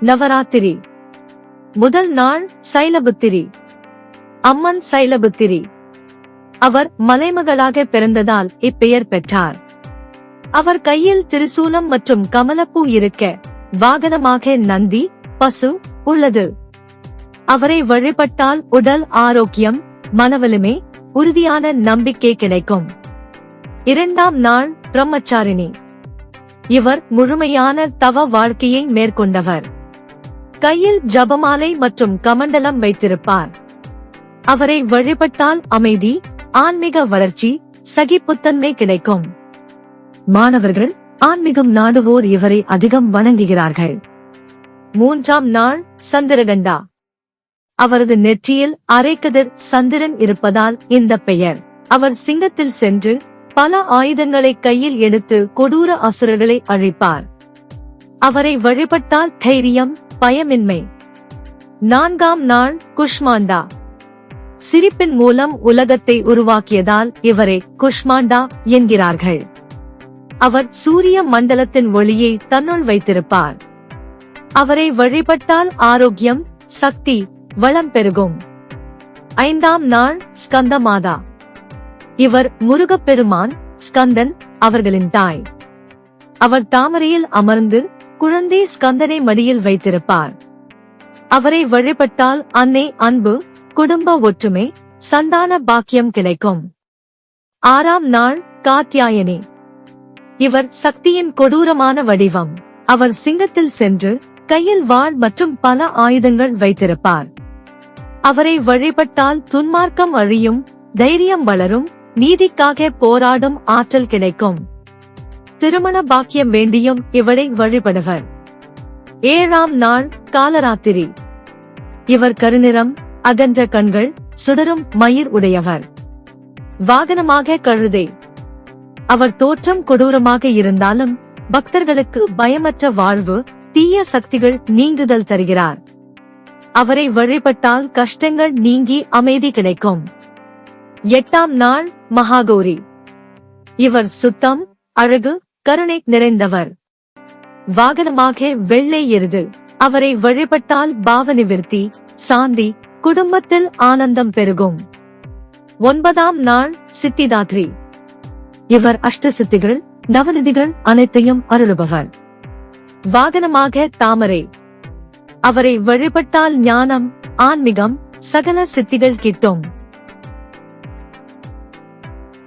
நவராத்திரி. முதல் நாள் சைலபுத்திரி. அம்மன் சைலபுத்திரி. அவர் மலைமகளாக பிறந்ததால் இப்பெயர் பெற்றார். அவர் கையில் திரிசூலம் மற்றும் கமலப்பூ இருக்க வாகனமாக நந்தி பசு உள்ளது. அவரை வழிபட்டால் உடல் ஆரோக்கியம் மனவலுமே உறுதியான நம்பிக்கை கிடைக்கும். இரண்டாம் நாள் பிரம்மச்சாரிணி. இவர் முழுமையான தவ வாழ்க்கையை மேற்கொண்டவர். கையில் ஜபமாலை மற்றும் கமண்டலம் வைத்திருப்பார். அவரை வழிபட்டால் அமைதி ஆன்மீக வளர்ச்சி சகிப்புத்தன்மை கிடைக்கும். மாணவர்கள் ஆன்மீகம் நாடுவோர் இவரை அதிகம் வணங்குகிறார்கள். மூன்றாம் நாள் சந்திரகண்டா. அவரது நெற்றியில் அரைக்கதிர் சந்திரன் இருப்பதால் இந்த பெயர். அவர் சிங்கத்தில் சென்று பல ஆயுதங்களை கையில் எடுத்து கொடூர அசுரர்களை அழிப்பார். அவரை வழிபட்டால் தைரியம் பயமின்மை. நான்காம் நாள் குஷ்மாண்டா. சிரிப்பின் மூலம் உலகத்தை உருவாக்கியதால் இவரை குஷ்மாண்டா என்கிறார்கள். அவர் சூரிய மண்டலத்தின் ஒளியை தன்னுள் வைத்திருப்பார். அவரை வழிபட்டால் ஆரோக்கியம் சக்தி வளம் பெருகும். ஐந்தாம் நாள் ஸ்கந்தமாதா. இவர் முருகப்பெருமான் ஸ்கந்தன் அவர்களின் தாய். அவர் தாமரையில் அமர்ந்து குழந்தை ஸ்கந்தனை மடியில் வைத்திருப்பார். அவரை வழிபட்டால் அன்னை அன்பு குடும்ப ஒற்றுமை சந்தான பாக்கியம் கிடைக்கும். ஆறாம் நாள் காத்யாயனி. இவர் சக்தியின் கொடூரமான வடிவம். அவர் சிங்கத்தில் சென்று கையில் வாள் மற்றும் பல ஆயுதங்கள் வைத்திருப்பார். அவரை வழிபட்டால் துன்மார்க்கம் அழியும் தைரியம் வளரும் நீதிக்காக போராடும் ஆற்றல் கிடைக்கும். திருமண பாக்கியம் வேண்டியும் இவரை வழிபடுவர். ஏழாம் நாள் காலராத்திரி. இவர் கருநிறம் அகன்ற கண்கள் சுடரும் மயிர் உடையவர். வாகனமாக கழுதை. அவர் தோற்றம் கொடூரமாக இருந்தாலும் பக்தர்களுக்கு பயமற்ற வாழ்வு தீய சக்திகள் நீங்குதல் தருகிறார். அவரை வழிபட்டால் கஷ்டங்கள் நீங்கி அமைதி கிடைக்கும். எட்டாம் நாள் மகாகௌரி. இவர் சுத்தம் அழகு கருணை நிறைந்தவர். வாகனமாக வெள்ளை எருது. அவரை வழிபட்டால் பாவனிவிருத்தி சாந்தி குடும்பத்தில் ஆனந்தம் பெருகும். ஒன்பதாம் நாள் சித்திதாத்ரி இவர் அஷ்ட சித்திகள் நவநிதிகள் அனைத்தையும் அருளுபவர். வாகனமாக தாமரை. அவரை வழிபட்டால் ஞானம் ஆன்மீகம் சகல சித்திகள் கிட்டும்.